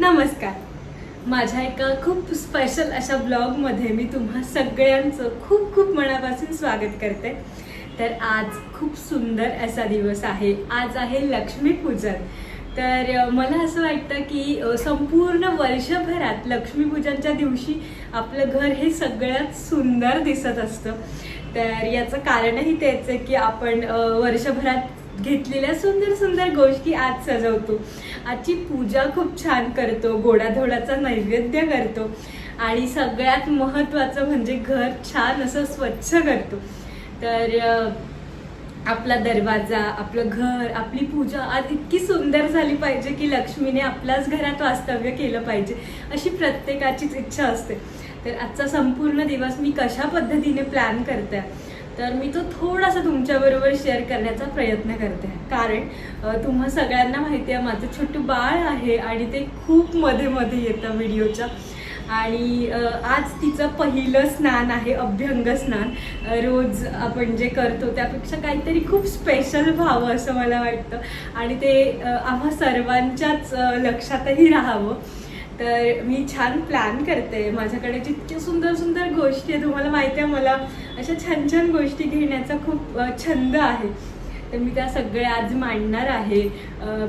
नमस्कार. माझ्या एका खूप स्पेशल अशा ब्लॉगमध्ये मी तुम्हा सगळ्यांचं खूप खूप मनापासून स्वागत करते. तर आज खूप सुंदर असा दिवस आहे. आज आहे लक्ष्मीपूजन तर मला असं वाटतं की संपूर्ण वर्षभरात लक्ष्मीपूजनच्या दिवशी आपलं घर हे सगळ्यात सुंदर दिसत असतं. तर याचं कारणही तेच आहे की आपण वर्षभरात घेतलेल्या सुंदर सुंदर गोष्टी आज सजवतो. आजची पूजा खूप छान करतो गोडाधोडाचा नैवेद्य करतो आणि सगळ्यात महत्त्वाचं म्हणजे घर छान असं स्वच्छ करतो. तर आपला दरवाजा आपलं घर आपली पूजा आज इतकी सुंदर झाली पाहिजे की लक्ष्मीने आपल्याच घरात वास्तव्य केलं पाहिजे अशी प्रत्येकाचीच इच्छा असते. तर आजचा संपूर्ण दिवस मी कशा पद्धतीने प्लॅन करते? तर मी तो थोडासा तुमच्याबरोबर शेअर करण्याचा प्रयत्न करते. कारण तुम्हा सगळ्यांना माहिती आहे माझं छोटं बाळ आहे आणि ते खूप मध्ये मध्ये येतं व्हिडिओच्या आणि आज तिचं पहिलं स्नान आहे अभ्यंग स्नान. रोज आपण जे करतो त्यापेक्षा काहीतरी खूप स्पेशल व्हावं असं मला वाटतं. आणि ते आम्हा सर्वांच्याच लक्षातही राहावं. तर मी छान प्लॅन करते. माझ्याकडे जितक्या सुंदर सुंदर गोष्टी आहे तुम्हाला माहिती आहे मला अशा छान छान गोष्टी घेण्याचा खूप छंद आहे. तर मी त्या सगळ्या आज मांडणार आहे.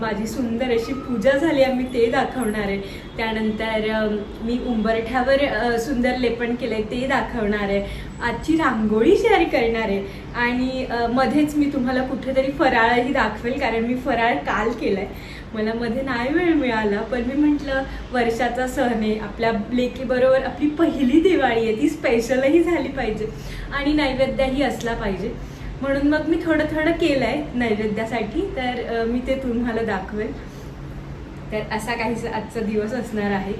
माझी सुंदर अशी पूजा झाली आहे मी ते दाखवणार आहे. त्यानंतर मी उंबरठ्यावर सुंदर सुंदर लेपन आहे ते दाखवणार आहे. आजची रांगोळी शेअर करणार आहे. आणि मध्येच मी तुम्हाला कुठेतरी फराळही दाखवेल कारण मी फराळ काल केला आहे मला मध्ये नाही वेळ मिळाला पण मी म्हटलं वर्षाचा सण आहे आपल्या लेकीबरोबर आपली पहिली दिवाळी आहे ती स्पेशलही झाली पाहिजे आणि नैवेद्यही असला पाहिजे. म्हणून मग मी थोडं थोडं केलं आहे नैवेद्यासाठी तर मी ते तुम्हाला दाखवेल. तर असा काही आजचा दिवस असणार आहे.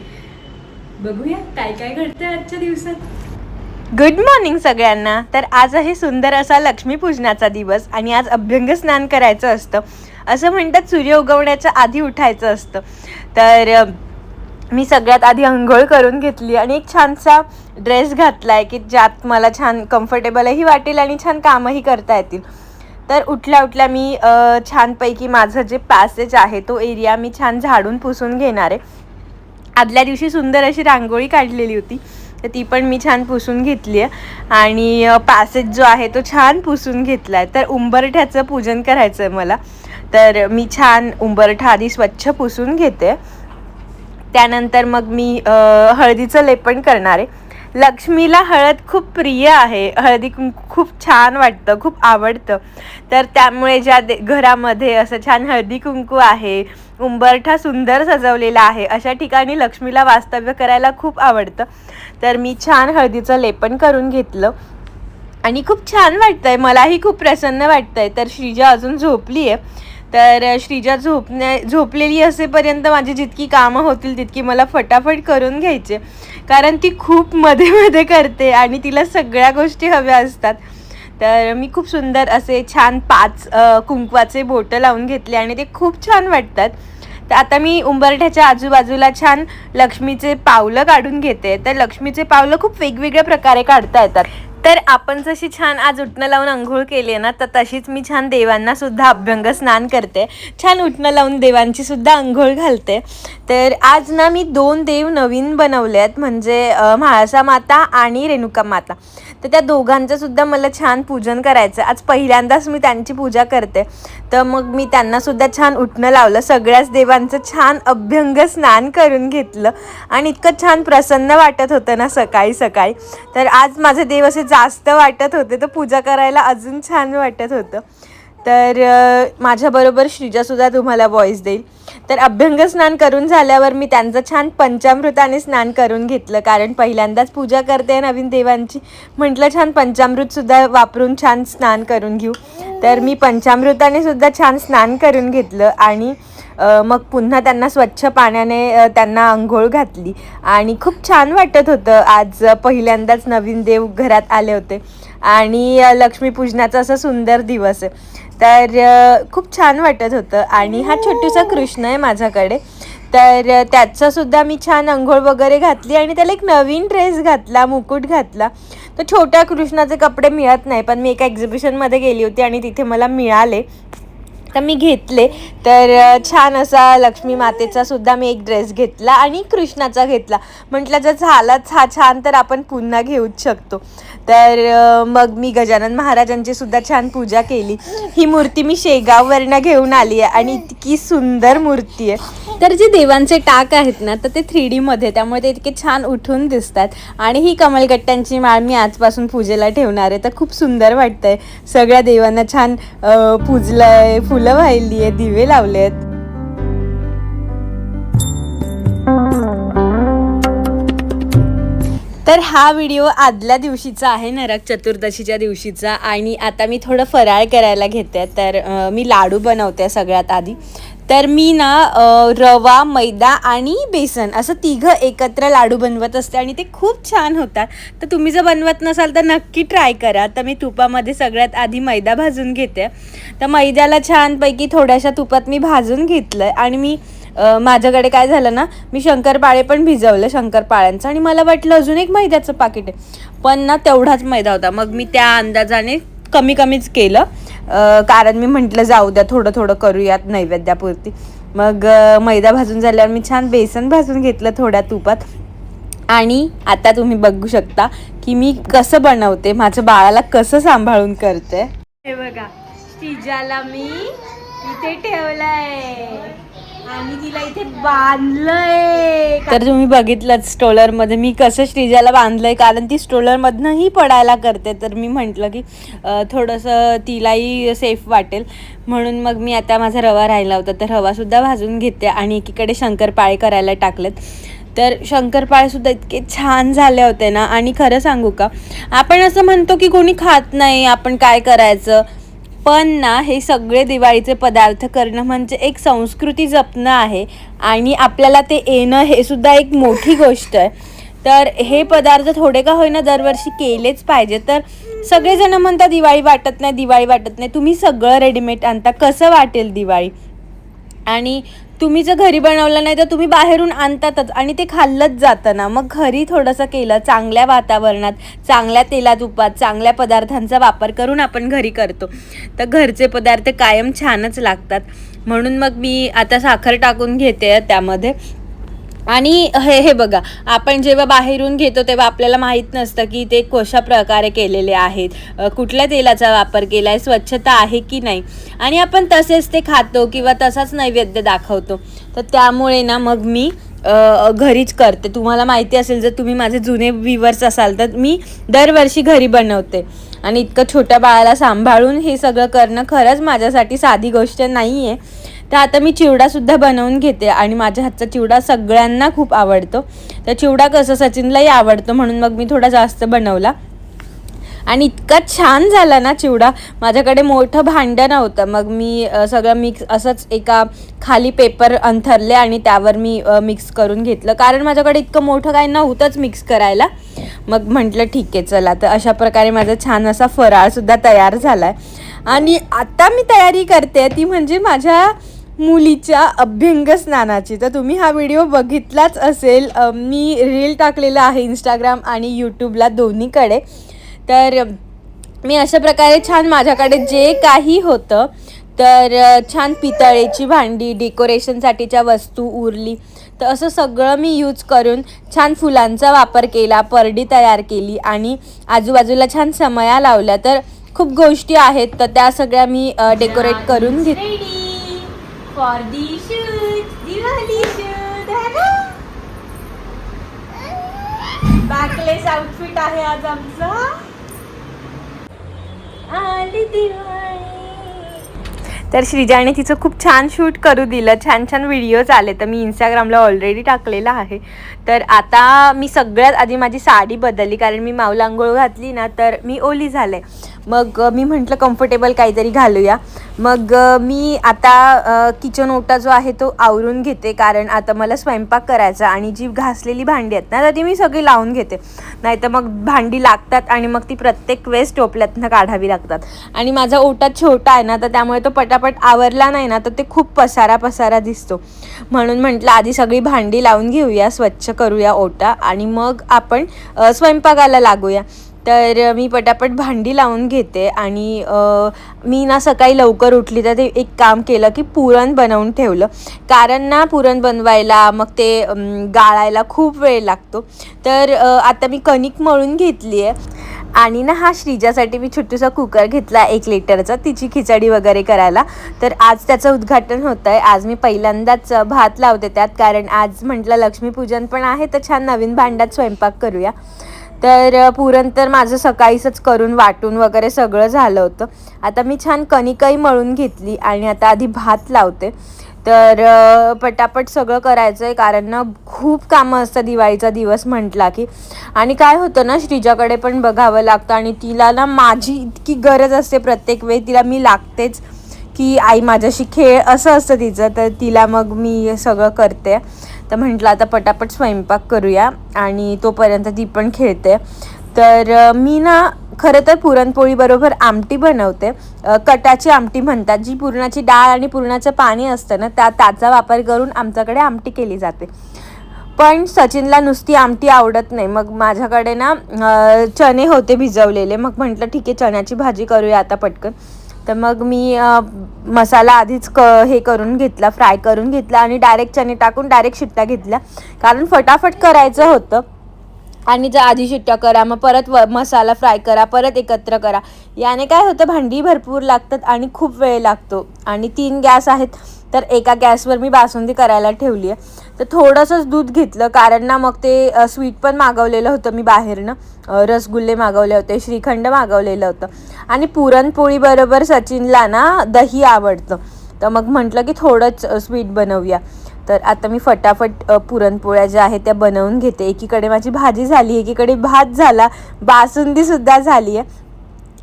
बघूया काय काय घडतं आजच्या दिवसात. गुड मॉर्निंग सगळ्यांना. तर आज आहे सुंदर असा लक्ष्मीपूजनाचा दिवस आणि आज अभ्यंग स्नान करायचं असतं. असं म्हणतात सूर्य उगवण्याच्या आधी उठायचं असतं. तर मी सगळ्यात आधी आंघोळ करून घेतली आणि एक छानसा ड्रेस घातला आहे की ज्यात मला छान कम्फर्टेबलही वाटेल आणि छान कामही करता येतील. तर उठल्या उठल्या मी छानपैकी माझं जे पॅसेज आहे तो एरिया मी छान झाडून पुसून घेणार आहे. आदल्या दिवशी सुंदर अशी रांगोळी काढलेली होती. तर ती पण मी छान पुसून घेतली आहे. आणि पॅसेज जो आहे तो छान पुसून घेतला आहे. तर उंबरठ्याचं पूजन करायचं आहे मला. तर मी छान उंबरठा आधी स्वच्छ पुसून घेते. त्यानंतर मग मी हळदीचं लेपन करणार आहे. लक्ष्मीला हळद खूप प्रिय आहे. हळदी खूप छान वाटतं खूप आवडतं. तर त्यामुळे ज्या दे घरामध्ये असं छान हळदी कुंकू आहे उंबरठा सुंदर सजवलेला आहे. अशा ठिकाणी लक्ष्मीला वास्तव्य करायला खूप आवडतं. तर मी छान हळदीचं लेपन करून घेतलं. आणि खूप छान वाटतंय. मलाही खूप प्रसन्न वाटतंय. तर श्रीजा अजून झोपली आहे तर श्रीजा झोपण्या झोपलेली असेपर्यंत माझी जितकी कामं होतील तितकी मला फटाफट करून घ्यायचे. कारण ती खूप मध्ये मध्ये करते आणि तिला सगळ्या गोष्टी हव्या असतात. तर मी खूप सुंदर असे छान पाच कुंकवाचे बोटं लावून घेतले आणि ते खूप छान वाटतात. तर आता मी उंबरठ्याच्या आजूबाजूला छान लक्ष्मीचे पावलं काढून घेते. तर लक्ष्मीचे पावलं खूप वेगवेगळ्या प्रकारे काढता येतात. तर आपण जशी छान आज उठणं लावून आंघोळ केली ना तर तशीच मी छान देवांना सुद्धा अभ्यंग स्नान करते. छान उठणं लावून देवांची सुद्धा आंघोळ घालते. तर आज ना मी दोन देव नवीन बनवले आहेत म्हणजे म्हाळसा माता आणि रेणुका माता. तर त्या दोघांचं सुद्धा मला छान पूजन करायचं आज पहिल्यांदाच मी त्यांची पूजा करते. तर मग मी त्यांना सुद्धा छान उठणं लावलं सगळ्याच देवांचं छान अभ्यंग स्नान करून घेतलं. आणि इतकं छान प्रसन्न वाटत होतं ना सकाळी सकाळी. तर आज माझे देव असे जास्त वाटत होते तर पूजा करायला अजून छान वाटत होतं. तर माझ्याबरोबर श्रीजासुद्धा तुम्हाला वॉईस देईल. तर अभ्यंग स्नान करून झाल्यावर मी त्यांचं छान पंचामृताने स्नान करून घेतलं कारण पहिल्यांदाच पूजा करते नवीन देवांची. म्हटलं छान पंचामृतसुद्धा वापरून छान स्नान करून घेऊ. तर मी पंचामृताने सुद्धा छान स्नान करून घेतलं आणि मग पुन्हा त्यांना स्वच्छ पाण्याने त्यांना आंघोळ घातली. आणि खूप छान वाटत होतं. आज पहिल्यांदाच नवीन देव घरात आले होते. आणि लक्ष्मीपूजनाचा असा सुंदर दिवस आहे. तर खूप छान वाटत होतं. आणि हा छोटूसा कृष्ण आहे माझ्याकडे. तर त्याचासुद्धा मी छान अंघोळ वगैरे घातली आणि त्याला एक नवीन ड्रेस घातला मुकुट घातला. तर छोट्या कृष्णाचे कपडे मिळत नाही पण मी एका एक्झिबिशनमध्ये गेली होती आणि तिथे मला मिळाले. तर मी घेतले. तर छान असा लक्ष्मी मातेचा सुद्धा मी एक ड्रेस घेतला आणि कृष्णाचा घेतला. म्हटलं जर झालाच हा छान तर आपण पुन्हा घेऊच शकतो. तर मग मी गजानन महाराजांची सुद्धा छान पूजा केली. ही मूर्ती मी शेगाववरनं घेऊन आली आहे आणि इतकी सुंदर मूर्ती आहे. तर जे देवांचे टाक आहेत ना तर ते थ्री डीमध्ये त्यामुळे ते इतके छान उठून दिसतात. आणि ही कमलगट्ट्यांची माळ मी आजपासून पूजेला ठेवणार आहे. तर खूप सुंदर वाटतंय. सगळ्या देवांना छान पूजलं पूजलंय फुलं वाहिली आहे दिवे लावले आहेत तर हा व्हिडिओ आदल्या दिवशीचा आहे नरक चतुर्दशीच्या दिवशीचा. आणि आता मी थोडं फराळ करायला घेते तर मी लाडू बनवते सगळ्यात आधी. तर मी ना रवा मैदा आणि बेसन असं तिघं एकत्र लाडू बनवत असते आणि ते खूप छान होतात. तर तुम्ही जर बनवत नसाल तर नक्की ट्राय करा. तर मी तुपामध्ये सगळ्यात आधी मैदा भाजून घेते. तर मैद्याला छानपैकी थोड्याशा तुपात मी भाजून घेतलं आणि मी माझ्याकडे काय झालं ना मी शंकरपाळे पण भिजवलं शंकरपाळ्यांचं आणि मला वाटलं अजून एक मैद्याचं पाकिट आहे. पण ना तेवढाच मैदा होता. मग मी त्या अंदाजाने कमी कमीच केलं. कारण मी म्हटलं जाऊ द्या थोडं थोडं करूयात नैवेद्यापुरती. मग मैदा भाजून झाल्यावर मी छान बेसन भाजून घेतलं थोड्या तुपात. आणि आता तुम्ही बघू शकता की मी कसं बनवते माझ्या बाळाला कसं सांभाळून करते. हे बघा श्रीजाला मी इथे ठेवलंय. आणि तिला इथे बांधलंय. तर तुम्ही बघितलं स्ट्रोलरमध्ये. मी कसं श्रीजाला बांधलंय? कारण ती स्ट्रोलर मधनही पडायला करते. तर मी म्हंटल की थोडंसं तिलाही सेफ वाटेल. म्हणून मग मी आता माझा रवा राहिला होता. तर रवा सुद्धा भाजून घेते आणि एकीकडे शंकरपाळे करायला टाकलेत. तर शंकरपाळे सुद्धा इतके छान झाले होते ना. आणि खरं सांगू का? आपण असं म्हणतो की कोणी खात नाही. आपण काय करायचं? पण ना हे सगळे दिवाळीचे पदार्थ करणं म्हणजे एक संस्कृती जपणं आहे. आणि आपल्याला ते येणं हे सुद्धा एक मोठी गोष्ट आहे. तर हे पदार्थ थोडे का होईना दरवर्षी केलेच पाहिजे. तर सगळेजण म्हणतात दिवाळी वाटत नाही दिवाळी वाटत नाही. तुम्ही सगळं रेडीमेड आणता. कसं वाटेल दिवाळी? आणि तुम्ही जर घरी बनवलं नाही तर तुम्ही बाहेरून आणतातच आणि ते खाल्लंच जातं ना. मग घरी थोडंसं केलं चांगल्या वातावरणात चांगल्या तेलात उपात चांगल्या पदार्थांचा वापर करून आपण घरी करतो. तर घरचे पदार्थ कायम छानच लागतात. म्हणून मग मी आता साखर टाकून घेते त्यामध्ये. आणि हे हे बघा आपण जेव्हा बाहेरून घेतो तेव्हा आपल्याला माहीत नसतं की ते कशा प्रकारे केलेले आहेत कुठल्या तेलाचा वापर केला आहे स्वच्छता आहे की नाही. आणि आपण तसेच ते खातो किंवा तसाच नैवेद्य दाखवतो. तर त्यामुळे ना मग मी घरीच करते. तुम्हाला माहिती असेल जर तुम्ही माझे जुने व्ह्युअर्स असाल तर मी दरवर्षी घरी बनवते. आणि इतकं छोट्या बाळाला सांभाळून हे सगळं करणं खरंच माझ्यासाठी साधी गोष्ट नाही आहे तर आता मी चिवडासुद्धा बनवून घेते आणि माझ्या हातचा चिवडा सगळ्यांना खूप आवडतो. तर चिवडा कसं सचिनलाही आवडतो म्हणून मग मी थोडा जास्त बनवला. आणि इतका छान झाला ना चिवडा. माझ्याकडे मोठं भांडं नव्हतं. मग मी सगळं मिक्स असंच एका खाली पेपर अंथरले आणि त्यावर मी मिक्स करून घेतलं. कारण माझ्याकडे इतकं मोठं काही नव्हतंच मिक्स करायला. मग म्हटलं ठीक आहे चला. तर अशा प्रकारे माझा छान असा फराळसुद्धा तयार झाला आहे आणि आता मी तयारी करते ती म्हणजे माझ्या मुलीच्या अभ्यंग स्नानाची. तर तुम्ही हा व्हिडिओ बघितलाच असेल. मी रील टाकलेला आहे इंस्टाग्राम आणि यूट्यूबला दोन्हीकडे. तर मी अशा प्रकारे छान माझ्याकडे जे काही होतं तर छान पितळेची भांडी डेकोरेशनसाठीच्या वस्तू उरली. तर असं सगळं मी यूज करून छान फुलांचा वापर केला परडी तयार केली आणि आजूबाजूला छान समया लावल्या. तर खूप गोष्टी आहेत तर त्या सगळ्या मी डेकोरेट करून घेतली for the shoot Diwali shoot backless outfit आहे आज आमचा. आली दिवाळी. तर श्रीजाने तिचं खूप छान शूट करू दिलं छान छान व्हिडिओज आले तर मी इंस्टाग्रामला ऑलरेडी टाकलेला आहे. तर आता मी सगळ्यात आधी माझी साडी बदलली कारण मी माऊल आंघोळ घातली ना तर मी ओली झाले. मग मी म्हटलं कम्फर्टेबल काहीतरी घालूया. मग मी आता किचन ओटा जो आहे तो आवरून घेते. कारण आता मला स्वयंपाक करायचा आणि जी घासलेली भांडी आहेत ना तर ती मी सगळी लावून घेते. नाही तर मग भांडी लागतात आणि मग ती प्रत्येक वेळेस टोपल्यातनं काढावी लागतात. आणि माझा ओटा छोटा आहे ना तर त्यामुळे तो पटापट आवरला नाही ना तर ते खूप पसारा पसारा दिसतो. म्हणून म्हटलं आधी सगळी भांडी लावून घेऊया स्वच्छ करूया ओटा आणि मग आपण स्वयंपाकाला लागूया. तर मी पटापट भांडी लावून घेते आणि मी ना सकाळी लवकर उठली तर ते एक काम केलं की पुरण बनवून ठेवलं. कारण ना पुरण बनवायला मग ते गाळायला खूप वेळ लागतो. तर आता मी कणिक मळून घेतली आहे आणि ना हा श्रीजासाठी मी छोटूसा कुकर घेतला एक लिटरचा तिची खिचडी वगैरे करायला. तर आज त्याचं उद्घाटन होतं आहे. आज मी पहिल्यांदाच भात लावते त्यात. कारण आज म्हटलं लक्ष्मीपूजन पण आहे तर छान नवीन भांड्यात स्वयंपाक करूया. तर अ, पुरण तर माझं सकाळीच करून वाटून वगैरे सगळं झालं होतं. आता मी छान कणिकही मळून घेतली आणि आता आधी भात लावते. तर पटापट सगळं करायचं आहे कारण ना खूप कामं असतं दिवाळीचा दिवस म्हटला की. आणि काय होतं ना श्रीजाकडे पण बघावं लागतं आणि तिला ना माझी इतकी गरज असते प्रत्येक वेळी. तिला मी लागतेच की आई माझ्याशी खेळ असं असतं तिचं. तर तिला मग मी सगळं करते. तर म्हटलं आता पटापट स्वयंपाक करूया आणि तोपर्यंत ती पण खेळते. तर मी ना खरं तर पुरणपोळीबरोबर आमटी बनवते. कटाची आमटी म्हणतात जी पुरणाची डाळ आणि पुरणाचं पाणी असतं ना त्या त्याचा वापर करून आमच्याकडे आमटी केली जाते. पण सचिनला नुसती आमटी आवडत नाही. मग माझ्याकडे ना चणे होते भिजवलेले. मग म्हटलं ठीक आहे चण्याची भाजी करूया आता पटकन. तर मग मी मसाला आधीच क हे करून घेतला फ्राय करून घेतला आणि डायरेक्ट चणे टाकून डायरेक्ट शिट्ट्या घेतल्या. कारण फटाफट करायचं होतं. आणि जर आधी शिट्ट्या करा मग परत व मसाला फ्राय करा परत एकत्र करा. याने काय होतं भांडी भरपूर लागतात आणि खूप वेळ लागतो. आणि तीन गॅस आहेत. तर एका गॅसवर मी बासुंदी करायला ठेवली आहे. तर थोडंसंच दूध घेतलं कारण ना मग ते स्वीट पण मागवलेलं होतं मी बाहेरनं. रसगुल्ले मागवले होते श्रीखंड मागवलेलं होतं. आणि पुरणपोळीबरोबर सचिनला ना दही आवडतं. तर मग म्हटलं की थोडंच स्वीट बनवूया. तर आता मी फटाफट पुरणपोळ्या ज्या आहेत त्या बनवून घेते. एकीकडे माझी भाजी झाली एकीकडे भात झाला. बासुंदीसुद्धा झाली आहे.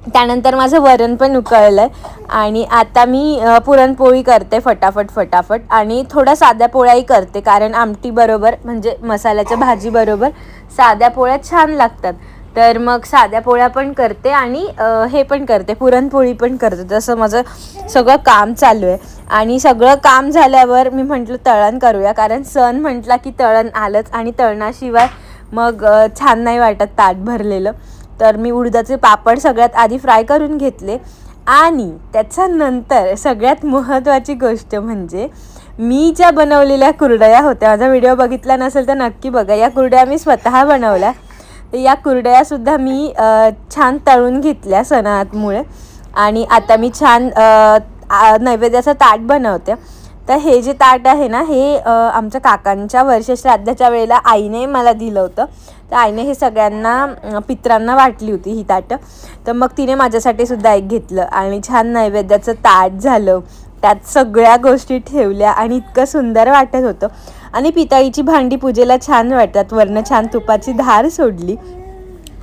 त्यानंतर माझं वरण पण उकळलं आहे आणि आता मी पुरणपोळी करते फटाफट फटाफट. आणि थोड्या साध्या पोळ्याही करते कारण आमटी बरोबर म्हणजे मसाल्याच्या भाजीबरोबर साध्या पोळ्या छान लागतात. तर मग साध्या पोळ्या पण करते आणि हे पण करते पुरणपोळी पण करते. तसं माझं सगळं काम चालू आहे. आणि सगळं काम झाल्यावर मी म्हटलं तळण करूया कारण सण म्हटला की तळण आलंच. आणि तळणाशिवाय मग छान नाही वाटत ताट भरलेलं. तर मी उडदाचे पापड सगळ्यात आधी फ्राय करून घेतले. आणि त्याच्यानंतर सगळ्यात महत्त्वाची गोष्ट म्हणजे मी ज्या बनवलेल्या कुरडया होत्या माझा व्हिडिओ बघितला नसेल तर नक्की बघा. या कुरडया मी स्वतः बनवल्या. तर या कुरडयासुद्धा मी छान तळून घेतल्या सणातमुळे आणि आता मी छान नैवेद्याचा नैवेद्याचं ताट बनवते. तर हे जे ताट आहे ना हे आमच्या काकांच्या वर्षश्राद्धाच्या वेळेला आईने मला दिलं होतं. तर आईने हे सगळ्यांना पित्रांना वाटली होती ही ताटं. तर मग तिने माझ्यासाठी सुद्धा एक घेतलं आणि छान नैवेद्याचं ताट झालं. त्यात सगळ्या गोष्टी ठेवल्या आणि इतकं सुंदर वाटत होतं. आणि पितळीची भांडी पूजेला छान वाटतात. वरनं छान तुपाची धार सोडली.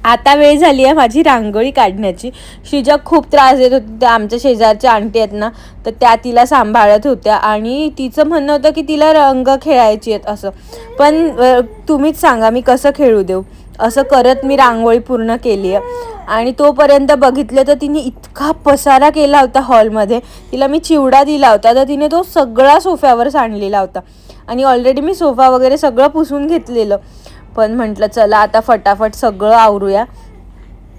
आता वेळ झाली आहे माझी रांगोळी काढण्याची. श्रीजा खूप त्रास देत होती. त्या आमच्या शेजारच्या आंटी आहेत ना तर त्या तिला सांभाळत होत्या आणि तिचं म्हणणं होतं की तिला रंग खेळायची आहेत असं. पण तुम्हीच सांगा मी कसं खेळू देऊ? असं करत मी रांगोळी पूर्ण केली आहे. आणि तोपर्यंत बघितलं तर तिने इतका पसारा केला होता हॉलमध्ये. तिला मी चिवडा दिला होता. तर तिने तो सगळा सोफ्यावर सांडलेला होता. आणि ऑलरेडी मी सोफा वगैरे सगळं पुसून घेतलेलं. पण म्हटलं चला आता फटाफट सगळं आवरूया.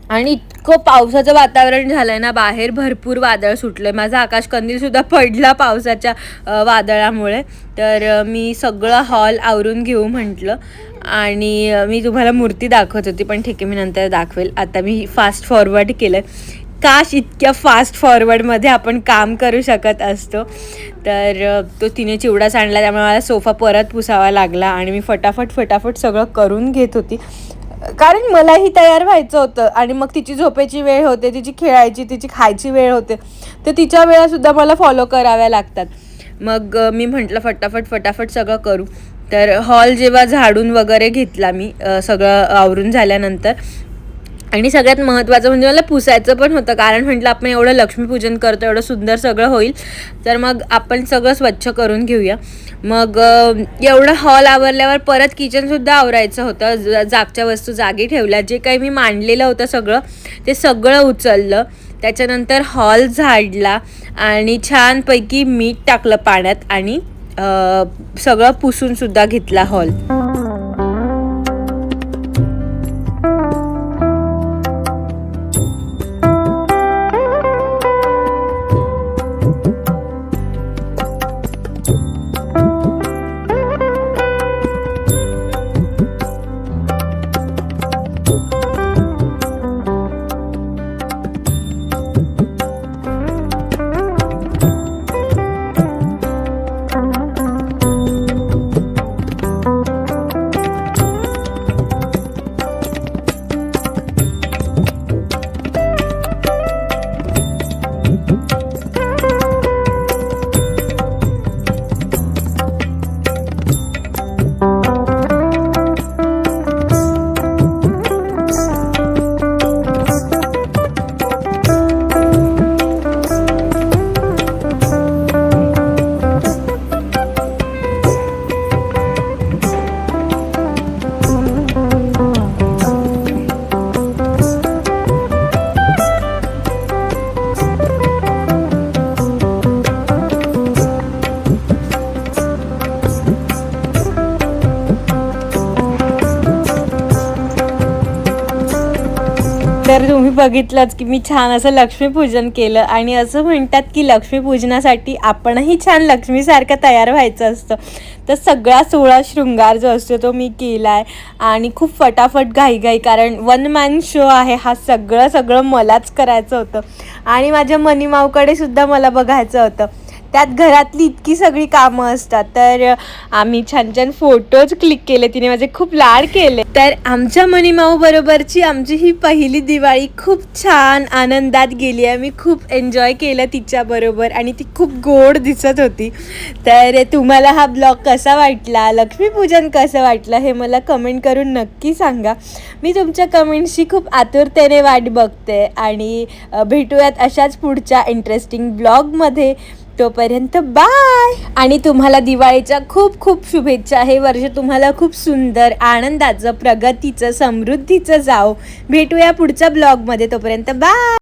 आणि इतकं पावसाचं वातावरण झालंय ना बाहेर भरपूर वादळ सुटलंय. माझा आकाश कंदील सुद्धा पडला पावसाच्या वादळामुळे. तर मी सगळं हॉल आवरून घेऊ म्हटलं. आणि मी तुम्हाला मूर्ती दाखवत होती पण ठीक आहे मी नंतर दाखवेल. आता मी फास्ट फॉरवर्ड केलं काश इतक्या फास्ट फॉरवर्डमध्ये आपण काम करू शकत असतो. तर तो तिने चिवडाच आणला त्यामुळे मला सोफा परत पुसावा लागला आणि मी फटाफट फटाफट सगळं करून घेत होती. कारण मलाही तयार व्हायचं होतं आणि मग तिची झोपेची वेळ होते तिची खेळायची तिची खायची वेळ होते तर तिच्या वेळासुद्धा मला फॉलो कराव्या लागतात. मग मी म्हटलं फटाफट फटाफट सगळं करू. तर हॉल जेव्हा झाडून वगैरे घेतला मी सगळं आवरून झाल्यानंतर आणि सगळ्यात महत्त्वाचं म्हणजे मला पुसायचं पण होतं कारण म्हटलं आपण एवढं लक्ष्मीपूजन करतो एवढं सुंदर सगळं होईल. तर मग आपण सगळं स्वच्छ करून घेऊया. मग एवढं हॉल आवरल्यावर परत किचनसुद्धा आवरायचं होतं. ज- जागच्या वस्तू जागी ठेवल्या. जे काही मी मांडलेलं होतं सगळं ते सगळं उचललं. त्याच्यानंतर हॉल झाडला आणि छानपैकी मीठ टाकलं पाण्यात आणि सगळं पुसूनसुद्धा घेतला हॉल तर तुम्ही बघितलंच की मी छान असं लक्ष्मीपूजन केलं आणि असं म्हणतात की लक्ष्मीपूजनासाठी आपणही छान लक्ष्मीसारखं तयार व्हायचं असतं. तर सगळा सोळा शृंगार जो असतो तो मी केला आहे आणि खूप फटाफट घाईघाई कारण वन मॅन शो आहे हा सगळं सगळं मलाच करायचं होतं. आणि माझ्या मनीमावकडे सुद्धा मला बघायचं होतं. त्यात घरातली इतकी सगळी कामं असतात. तर आम्ही छान छान फोटोज क्लिक केले. तिने माझे खूप लाड केले. तर आमच्या मनीमाऊ बरोबरची आमची ही पहिली दिवाळी खूप छान आनंदात गेली आहे. मी खूप एन्जॉय केलं तिच्याबरोबर आणि ती खूप गोड दिसत होती. तर तुम्हाला हा ब्लॉग कसा वाटला? लक्ष्मीपूजन कसं वाटलं? हे मला कमेंट करून नक्की सांगा. मी तुमच्या कमेंटशी खूप आतुरतेने वाट बघते आणि भेटूयात अशाच पुढच्या इंटरेस्टिंग ब्लॉगमध्ये तोपर्यंत बाय. आणि तुम्हाला दिवाळीच्या खूप खूप शुभेच्छा. हे वर्ष तुम्हाला खूप सुंदर आनंदाचं प्रगतीचं समृद्धीचं जाओ भेटूया पुढच्या ब्लॉगमध्ये. तोपर्यंत बाय.